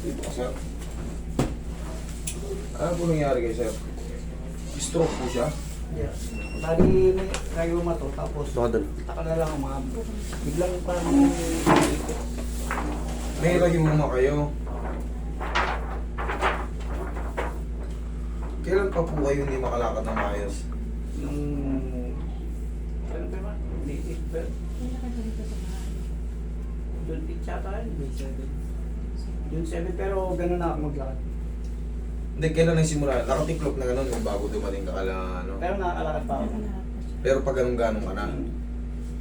Dito ka, sir. Ano po nangyari kay sir? Stroke po siya? Yeah. Bali, may rayuma to, tapos Ito ka doon. taka na lang mga biglang parang May rayuma kayo. Kailan pa po kayo hindi makalakad ng maayos? nung ano ba ba? Hindi, but June 8 yata yun, June 7. June 7 pero gano'n na ako maglakad. Hindi, kailan nagsimula? Nakatiklop na gano'n yung bago dumating ka kala ano? Pero nakakalakad pa ako. Pero pag ganun-ganun ka na.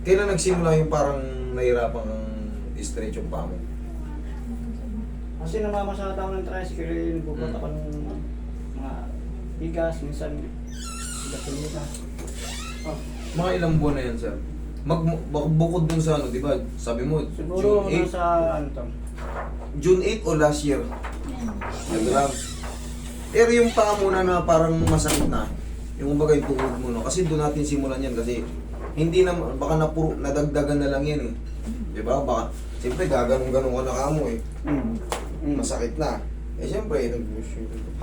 Kailan nagsimula yung parang nahirapan kang stretch yung paa mo? Kasi namamasada ako ng tricycle, nagbubuhat ako ng mga bigas, minsan gasolina. Oh, Mga ilang buwan na yan, sir? Mag, bukod dun sa ano, di ba? Sabi mo, siguro June 8? nasa ano to, June 8 o last year? Nag-ram. Pero yung paa muna na parang masakit na, yung kumbaga yung tuhod mo, no? Kasi doon natin simulan yan kasi hindi na, baka napuro, nadagdagan na lang yan eh. Di ba? Baka, siyempre gaganong-ganong ka na kamo eh. mm, mm. Masakit na. Eh siyempre,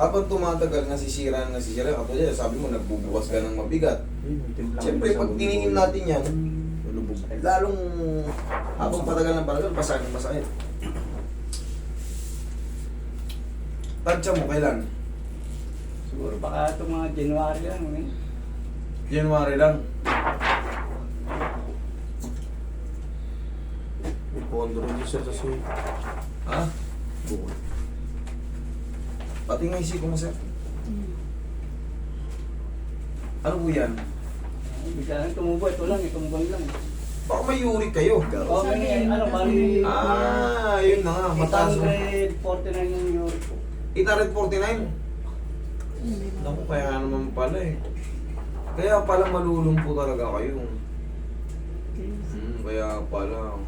habang tumatagal, nasisira, nasisira, katulad yan, sabi mo, nagbubukas ka ng mabigat. Siyempre, pag tiningin natin yan, lulubog. Lalong, habang patagal ng patagal, masakit, masakit. Tansya mo, kailan? Siguro baka itong mga January lang. Eh. January lang. Pondo rin yung sir sa suyo. Ha? Bukod. Pati nga isip ko mo, sir. Ano po yan? Bigla lang tumubo, ito lang, buwan lang. Baka may uric kayo. Oh, may ano, bali... Ah, yun na nga. Mataas. 849 yung euro po. 849? Naku, kaya naman pala eh. Kaya pala malulumpo talaga kayo. Hmm, kaya pala. Hmm,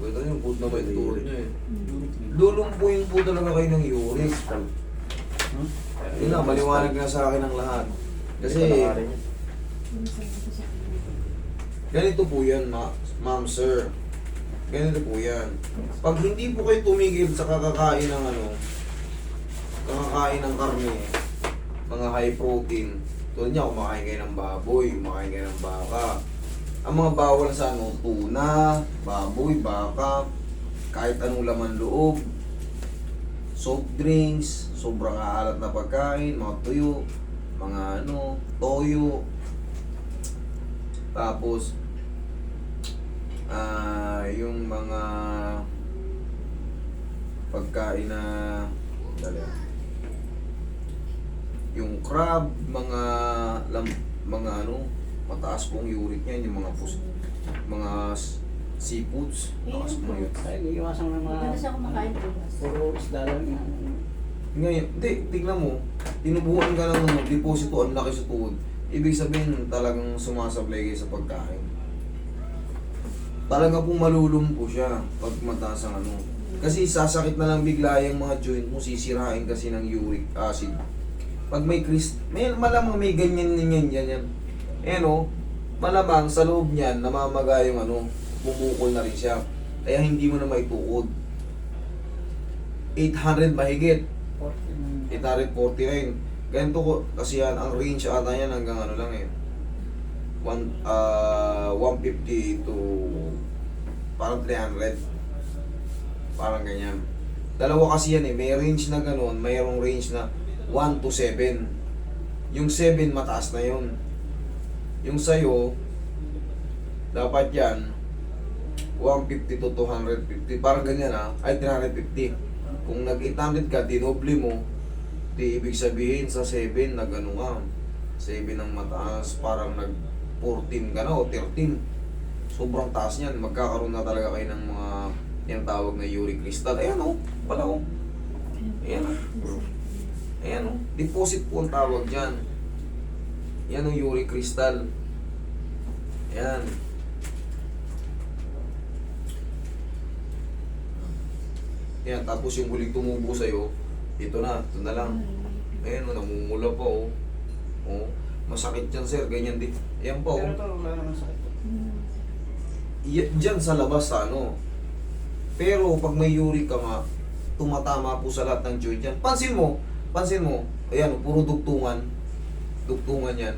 kaya yung food na may turo nyo eh. Lulumpuin po talaga kayo ng uric. Yun na, maliwanag na sa akin ang lahat. Kasi, ganito po yan, ma ma'am, sir. Ganito po yan. Pag hindi po kayo tumigil sa kakakain ng ano, kakakain ng karne, mga high protein, tulad niya, kumakain kayo ng baboy, kumakain kayo ng baka. Ang mga bawal sa ano, tuna, baboy, baka, kahit anong laman loob, soft drinks, sobrang aalat na pagkain, mga tuyo, mga ano, toyo. Tapos, ah yung mga pagkain na, dali ah. yung crab, mga lam, mga ano, mataas pong uric niyan, yung mga pus, mga seafoods, mataas po yun. Ay, iiwasan ng mga... Hindi siya kumakain po. Puro isda lang yung... Ngayon, hindi, tignan mo, tinubuhan ka ng ano, deposito, ang laki sa tuhod. Ibig sabihin, talagang sumasablay kayo sa pagkain. Talaga pong malulumpo siya pag mataas ang ano. Kasi sasakit na lang bigla yung mga joint mo, sisirain kasi ng uric acid. Pag may crystal, may malamang may ganyan din yan, yan, yan. Eh no, malamang sa loob niyan, namamaga yung ano, bumukol na rin siya. Kaya hindi mo na maitukod. 800 mahigit. 14... 849. Ganito ko, kasi yan, ang range ata yan hanggang ano lang eh. One, ah 150 to parang 300. Parang ganyan. Dalawa kasi yan eh, may range na ganun, mayroong range na 1 to 7. Yung 7 mataas na yun. Yung sa'yo, dapat yan, 150 to 250. Parang ganyan ah, ay 350. Kung nag-800 ka, dinoble mo, di ibig sabihin sa 7 nag ano ka 7 ang mataas parang nag 14 ka na o 13 sobrang taas niyan. Magkakaroon na talaga kayo ng mga yung tawag na uric crystal. Ayan o pala o ayan o ayan o deposit po ang tawag dyan. Yan ang uric crystal. Ayan. Yan, tapos yung huling tumubo sa'yo, ito na, ito na lang. Ayan, oh, namumula pa, oh. Oh, masakit yan, sir. Ganyan din. Ayan pa, oh. Pero ito, wala naman sakit. Y- dyan sa labas, ano. Pero pag may uric ka nga, tumatama po sa lahat ng joint yan. Pansin mo, pansin mo, ayan, puro dugtungan. Dugtungan yan.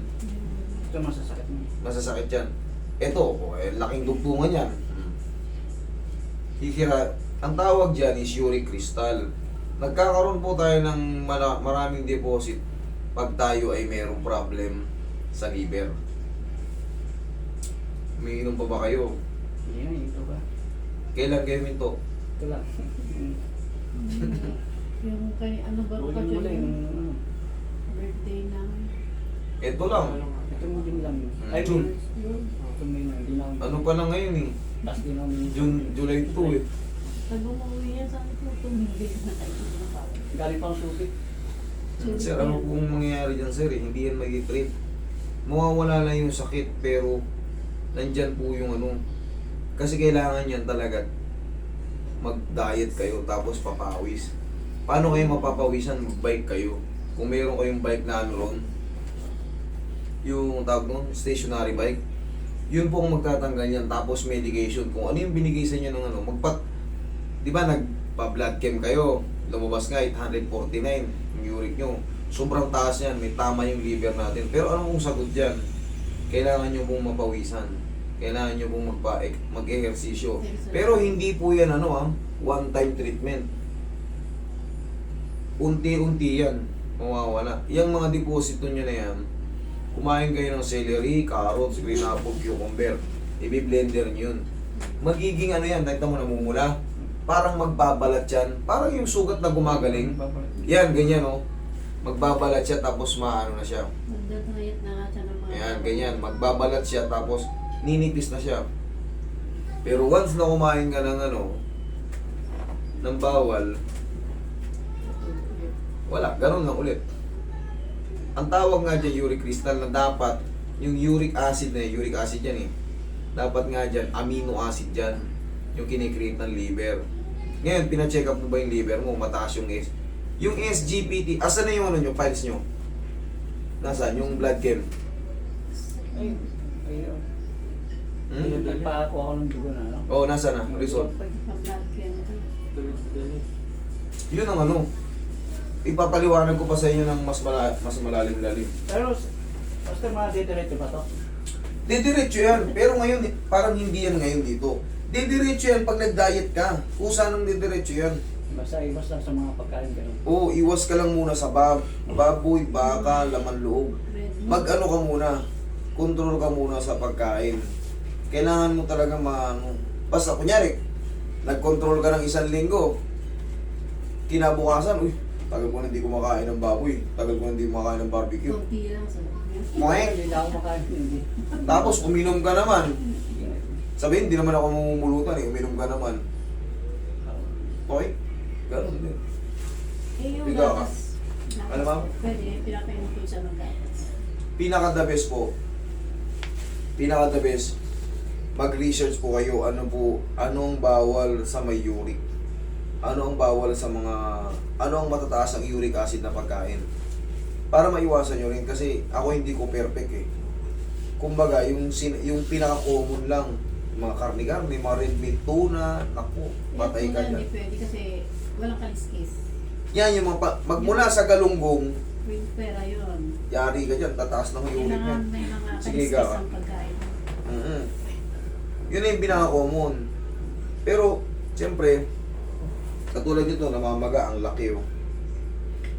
Ito masasakit mo. Masasakit yan. Ito, oh, eh, laking dugtungan yan. Hihira, ang tawag dyan is uric crystal. Nagkakaroon po tayo ng maraming deposit pag tayo ay mayroong problem sa liver. Umiinom pa ba kayo? Hindi na, ito ba? Kailan kayo minto? Ito lang. Yung kay ano ba ko Uling muli yung ano. birthday namin. Ito lang. Ito mo din lang. Hmm. Ay, June. Yun. Ito mo yun. Ano pa lang ngayon eh? Tapos din namin. June, July 2 eh. Pag umuwi yan, sabi ko, tumigil na kayo. Galing pang susi. Sir, ano pong mangyayari dyan sir eh? Hindi yan mag-trip. Mawawala na yung sakit pero nandyan po yung ano. Kasi kailangan yan talaga mag-diet kayo tapos papawis. Paano kayo mapapawisan? Mag-bike kayo. Kung meron kayong bike na ano ron, yung tawag nun, stationary bike, yun po ang magtatanggal yan. Tapos medication. Kung ano yung binigay sa inyo ng ano, magpat... Di ba nagpa-blood chem kayo? Lumabas nga 849 yung uric nyo. Sobrang taas yan. May tama yung liver natin. Pero ano kung sagot dyan? Kailangan nyo pong mapawisan. Kailangan nyo pong magpa mag-ehersisyo. Pero hindi po yan ano ah, one-time treatment. Unti-unti yan, mawawala. Yung mga deposito nyo na yan, kumain kayo ng celery, carrots, green apple, cucumber. Ibi-blender nyo yun. Magiging ano yan, nakita mo namumula. Parang magbabalat yan. Parang yung sugat na gumagaling. Yan, ganyan oh. Magbabalat siya tapos maano na siya. Nagdadayat na Ayan, ganyan. Magbabalat siya tapos ninipis na siya. Pero once na kumain ka ng ano, ng bawal, wala. Ganun lang ulit. Ang tawag nga dyan, uric crystal, na dapat, yung uric acid na yun, uric acid yan eh. Dapat nga dyan, amino acid dyan, yung kinikreate ng liver. Ngayon, pina-check up mo ba yung liver mo? Mataas yung S. Yung SGPT, asan na yung ano nyo, files nyo? Nasaan? Yung blood chem? Ay, ay, oh. Hmm? Nagpa ako ng dugo na, ano? Oo, oh, nasa na? Result. Yun ang ano. Ipapaliwanag ko pa sa inyo ng mas, mala mas malalim-lalim. Pero, basta mga dito ba to? Didiretso yan. Pero ngayon, parang hindi yan ngayon dito. Didiretso yan pag nag-diet ka. Kusa nang didiretso yan. Basta iwas lang sa mga pagkain ganun. Oo, iwas ka lang muna sa bab baboy, baka, laman loob. Mag-ano ka muna. Control ka muna sa pagkain. Kailangan mo talaga maano. Basta kunyari, nag-control ka ng isang linggo. Kinabukasan, uy, tagal ko na hindi kumakain ng baboy. Tagal ko na hindi kumakain ng barbecue. Kunti lang sa makain. Hindi. Tapos uminom ka naman. Sabihin, hindi naman ako mamumulutan eh. Uminom ka naman. Okay? Ganun din. Eh, yung gatas. ano, ma'am? Pwede, pinapainom ko siya ng gatas. Pinaka the best po. Pinaka the best. Mag-research po kayo ano po, anong bawal sa may uric. Ano ang bawal sa mga, ano ang matataas ang uric acid na pagkain. Para maiwasan nyo rin kasi ako hindi ko perfect eh. Kumbaga, yung, sin, yung pinaka-common lang, mga karne-karne, mga red meat, tuna, naku, patay ka Yan, dyan. Hindi pwede kasi walang kaliskis. Yan yung mga, pa- magmula sa galunggong, With pera yun. yari ka dyan, tataas ng uric niya. Kailangan may mga Sige, Gawa. ang pagkain. mm Yun na yung pinaka-common. Pero, siyempre, katulad nito, namamaga, ang laki oh.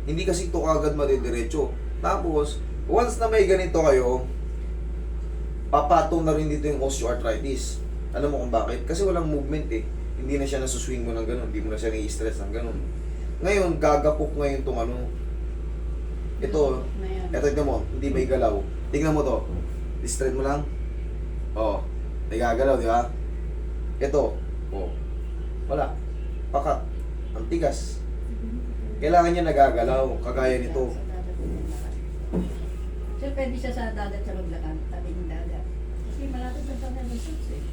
Hindi kasi ito kagad madidiretso. Tapos, once na may ganito kayo, papatong na rin dito yung osteoarthritis. Alam mo kung bakit? Kasi walang movement eh. Hindi na siya nasuswing mo ng ganun. Hindi mo na siya nai-stress ng ganun. Ngayon, gagapok ngayon itong ano. Ito. Eto, tignan mo, hindi may galaw. Tignan mo to. Straight mo lang. Oo. Oh, may gagalaw, di ba? Ito. Oh. Wala. Pakat. Ang tigas. Kailangan niya nagagalaw, kagaya nito. So, pwede siya sa dagat sa maglakan, tabi ng dagat. Kasi malapit na sa Resorts eh.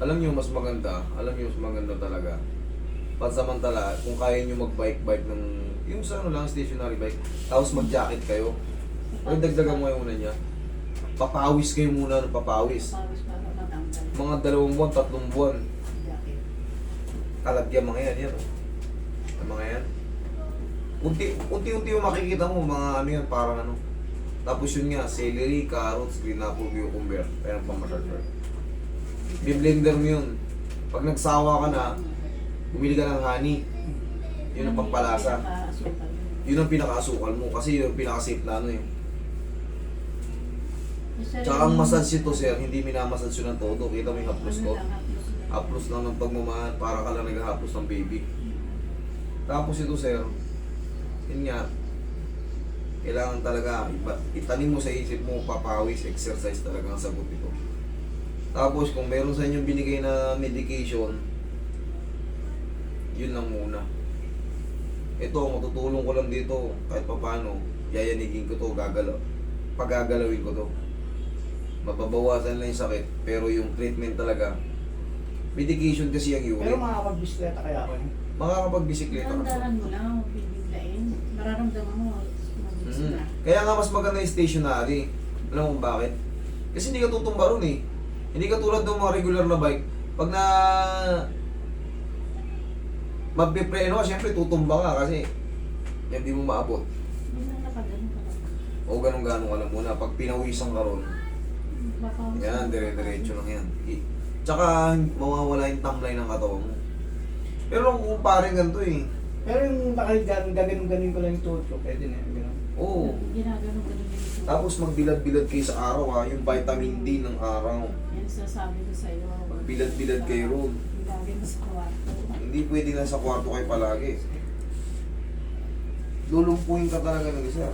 Alam niyo mas maganda, alam niyo mas maganda talaga. Pansamantala, kung kaya niyo mag-bike-bike ng yung sa ano lang, stationary bike, tapos mag-jacket kayo. Pero dagdagan mo yung una niya. Papawis kayo muna ng papawis. Pawis para matanggal. Mga dalawang buwan, tatlong buwan. Jacket. Kalagyan mga yan, yan. Yung mga yan. Unti, unti-unti yung makikita mo, mga ano yan, parang ano. Tapos yun nga, celery, carrots, green apple, cucumber. Kaya ang pamasager. Biblender mo yun. Pag nagsawa ka na, bumili ka ng honey. Yun ang pampalasa. Yun ang pinaka-asukal mo. Kasi yun ang pinaka-safe na ano eh. Tsaka ang massage ito sir, hindi minamassage yun ng todo. Kita mo yung haplos Ano ko. lang, haplos lang. Ng pagmamahal, para ka lang naghahaplos ng baby. Tapos ito sir, yun nga, kailangan talaga, iba, itanim mo sa isip mo, papawis, exercise talaga ang sagot ito. Tapos kung meron sa inyong binigay na medication, yun lang muna. Ito, matutulong ko lang dito, kahit papano, yayanigin ko to, gagalaw. Pagagalawin ko to. Mababawasan lang yung sakit, pero yung treatment talaga, medication kasi ang Pero unit. makakapag-bisikleta kaya ako. eh. Makakapagbisikleta ka. Mo lang, huwag bibiglain. Mararamdaman mo, Mm. Kaya nga mas maganda yung stationary. Alam mo bakit? Kasi hindi ka tutumba ron eh. Hindi ka tulad ng mga regular na bike. Pag na magpipreno ka, syempre tutumba ka kasi hindi mo maabot. Na. O ganun-ganun ka lang muna. Pag pinawisan ka ron, yan, na. dire-diretso lang yan. I- Tsaka mawawala yung tamlay ng katawan mo. Pero kung parang ganito eh. Pero yung nakahigan, gaganon-ganon ko lang yung tuhod ko, pwede na yung gano'n. Oo. Ginaganon ko din yung Tapos magbilad-bilad kayo sa araw ha, yung vitamin D ng araw. Yan sasabi ko sa'yo. Bilad-bilad kayo ron. Lagi mo sa kwarto. Hindi pwede na sa kwarto kayo palagi. Lulumpuin ka talaga ng isa.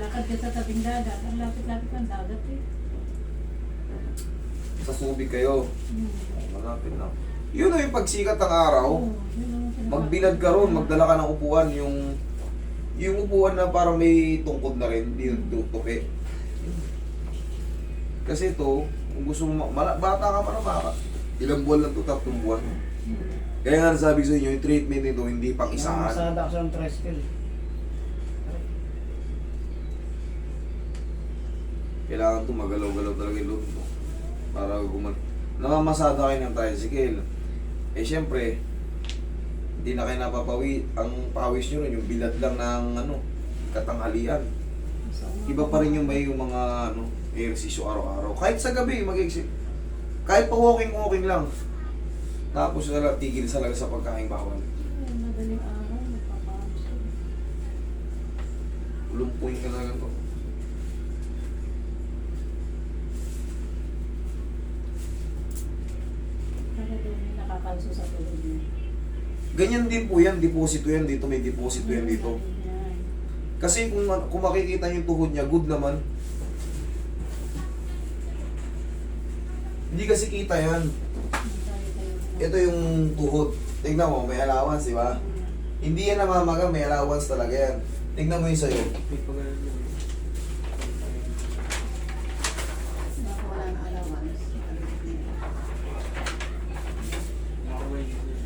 Lakad ka sa tabing dagat. Ang lapit-lapit ng dagat eh. Sa subig kayo. Hmm. Malapit na. Yun na yung pagsikat ng araw. Oo, yun ang sinasabi Magbilad ka ron, magdala ka ng upuan. Yung yung upuan na parang may tungkod na rin, hindi yung tutupi. Kasi ito, kung gusto mo, ma- mala- bata ka pa na baka. Ilang buwan lang ito, tatlong buwan. Hmm. Kaya nga nasabi ko sa inyo, yung treatment nito hindi pang isahan. Masada ako sa tricycle. kailangan to magalaw-galaw talaga yung loob mo. Para gumal namamasada kayo ng tricycle. Eh syempre hindi na kayo napapawi ang pawis nyo rin yung bilad lang ng ano katanghalian. Iba pa rin yung may yung mga ano ehersisyo araw-araw. Kahit sa gabi mag kahit pa walking-walking lang tapos na tigil sa lang sa pagkain bawal Madaling araw, nagpapawis yun. lumpuin ka na lang to nakakalso sa tulog niya. ganyan din po yan deposito yan dito may deposito yan dito. Kasi kung, kung makikita niyo yung tuhod niya, good naman. Hindi kasi kita yan. Ito yung tuhod. Tignan mo, may allowance, di ba? Hindi yan namamaga, may allowance talaga yan. Tignan mo yung sa'yo.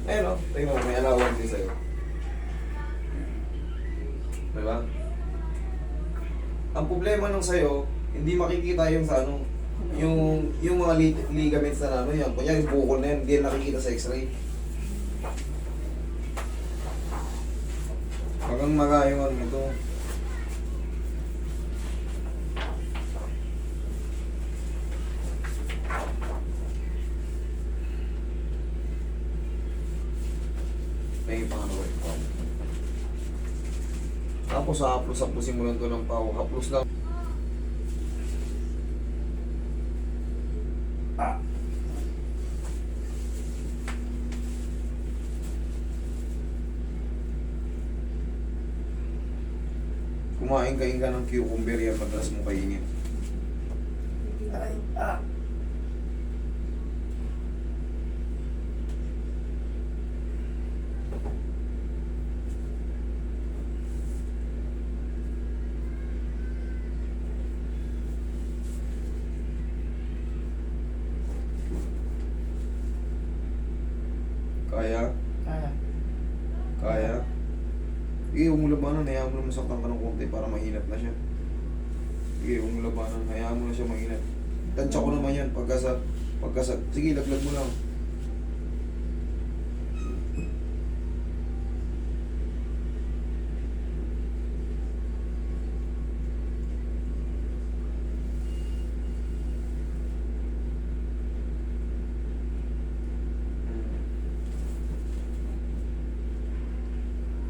Ayun o, tignan mo, may allowance din sa'yo. Di ba? Ang problema nung sa'yo, hindi makikita yung sa ano, yung yung mga li- ligaments na ano yan. Kunyari, bukol na yan, hindi yan nakikita sa x-ray. Magang maga yung ano ito. May pangano ba ito? Tapos haplos-haplosin mo lang ito ng pao. Haplos lang. Ah. Kumain kain ka ng cucumber yan madalas mo kainin. Aray, ah. Kaya? Sige, huwag mo labanan. Hayaan mo na masaktan ka ng konti para mainat na siya. Sige, huwag mo labanan. Hayaan mo na siya mainat. Tansya ko naman yan. Pagka sa... Pagka. Sige, laglag mo lang.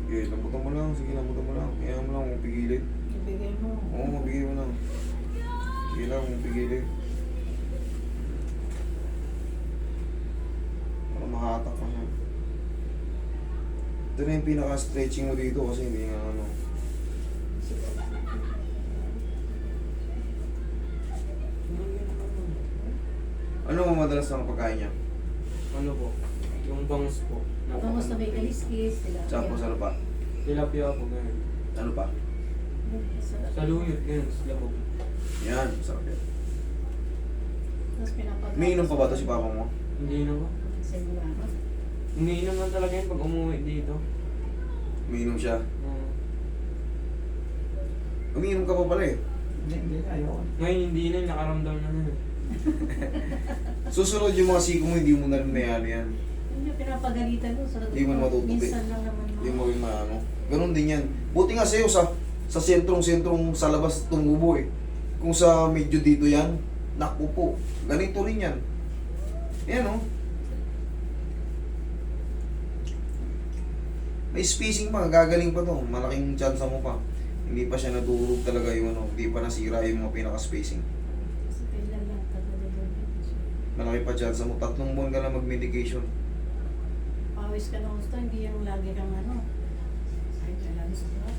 Sige, lambutan mo lang. Sige, lambutan mo lang. Kaya mo lang, huwag pigilin. Ibigay mo. Oo, mabigay mo lang. Sige lang, pigilin. Para makahatak pa siya. Ito na yung pinaka-stretching mo dito kasi hindi nga ano. Ano mo madalas ang pagkain niya? Ano po? Yung bangus po. Bangus na may kaliskis. tilapia. Tapos ano pa? Tilapia po, ganyan. Ano pa? Saluyot, ganyan. Sila po. Yan, sarap yan. Tapos. Umiinom pa ba ito si papa mo? Hindi na po. Sigurado. Umiinom lang talaga yun pag umuwi dito. Umiinom siya. Oo. Umiinom ka pa pala eh. Hindi, hindi, ayoko. Ngayon hindi na, nakaramdam na na. Susunod yung mga siko mo, hindi mo na rin mayano yan. Hindi pinapagalitan mo. Sarap Hindi mo matutupi. Minsan lang naman. Hindi mo rin maano. Ganun din yan. Buti nga sa'yo sa sa sentrong-sentrong sa labas tumubo eh. Kung sa medyo dito yan, naku po. Ganito rin yan. Yan oh. May spacing pa, gagaling pa to. Malaking chance mo pa. Hindi pa siya nadurog talaga yung ano, hindi pa nasira yung mga pinaka-spacing. Malaki pa chance mo. Tatlong buwan ka lang mag-medication. Pawis ka ng gusto, hindi yung lagi kang ano. Lahat.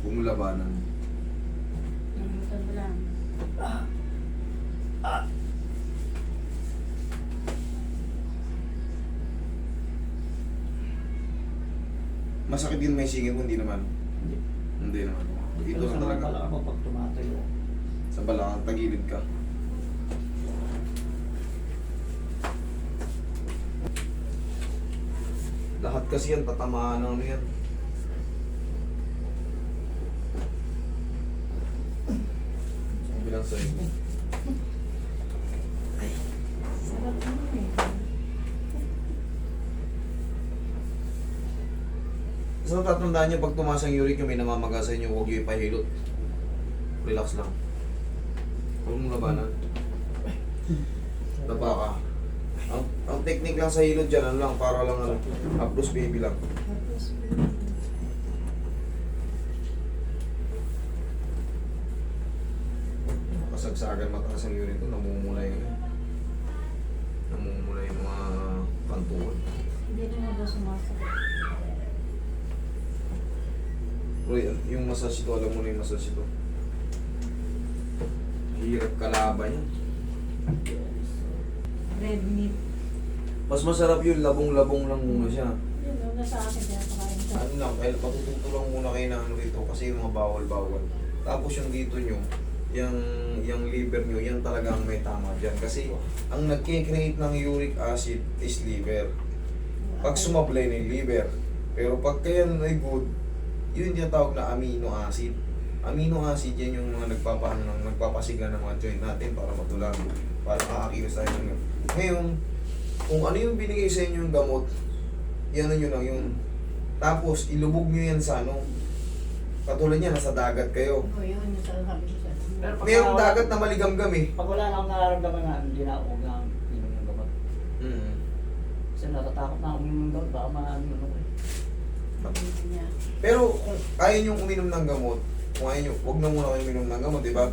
Bumulabanan. Namutan mo lang. Masakit din may singit mo, hindi naman. Hindi. Hindi naman. Dito Pero lang sa mga talaga. balak mo pag tumatayo. Sa balakang tagilid ka. Lahat kasi yan, tatamaan ng ano yan. Sabi lang sa'yo. Sarap naman eh. So tatandaan nyo, pag tumaas ang uric nyo, may namamaga sa inyo, huwag nyo ipahilot. Relax lang. Huwag mong labanan. Taba ka. Ang, ang technique lang sa hilot dyan, ano lang, para lang ano, apros baby lang. Kasagsagan mataas ang uric ko, namumula yung namumula yung mga kantuan. hindi naman daw sumasakit. Uy, yung massage ito, alam mo na yung massage ito. Hirap kalaban yan. Red meat. Mas masarap yun, labong-labong lang muna siya. Yun, nasa akin, kaya pakain ka. Ano lang, kaya patututo lang muna kayo ng ano dito kasi yung mga bawal-bawal. Tapos yung dito nyo, yung, yung liver nyo, yan talaga ang may tama dyan. Kasi ang nagkikreate ng uric acid is liver. Pag sumablay na yung liver. Pero pag kaya ay good, yun yung tawag na amino acid. Amino acid yan yung mga nagpapaano ng nagpapasigla ng mga joint natin para matulang, para makakilos tayo ng Ngayon, kung ano yung binigay sa inyo yung gamot, yan nyo lang yun. Tapos, ilubog nyo yan sa ano. Katulad niya, nasa dagat kayo. Oo, yun, yung sabi ko sa Pero pag Mayroong dagat na maligam-gam eh. Pag wala na akong nararamdaman na hindi na ako na inom ng gamot. Mm. Kasi natatakot na ako uminom ng gamot. Baka maano ano ko eh. Pero kung ayaw nyo uminom ng gamot, kung ayaw nyo, huwag na muna kayo uminom ng gamot, di ba?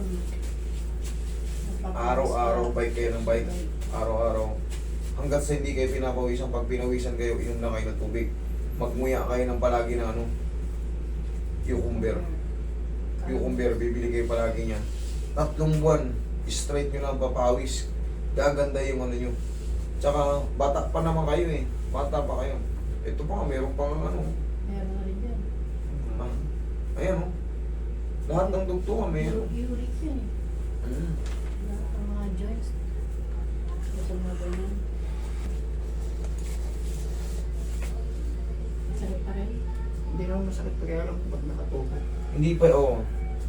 Araw-araw, bike kayo ng bike. Araw-araw. Hanggat sa hindi kayo pinapawisan, pag pinawisan kayo, inom na kayo ng tubig. Magmuya kayo ng palagi ng ano, cucumber. Cucumber, bibili kayo palagi niyan. Tatlong buwan, straight nyo lang papawis. Gaganda yung ano nyo. Tsaka, bata pa naman kayo eh. Bata pa kayo. Ito pa meron pang ano. Meron na rin yan. ah, Ayan oh. Lahat ng dugtungan meron. Uric yun eh. Mm. Lahat ng mga joints. Gusto mo ganyan. Sarap pa rin. Hindi naman masakit pag alam ko pag nakatubo. Hindi pa, oh.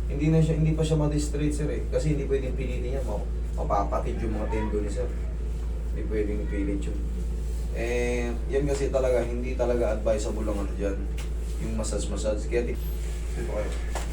Hindi na siya, hindi pa siya ma-distrate sir eh. Kasi hindi pwedeng pilitin niya. Ma mapapatid yung mga tendon ni sir. Hindi pwedeng pilit yun. Eh, yan kasi talaga, hindi talaga advisable ang ano dyan. Yung massage-massage. Kaya, di- dito kayo.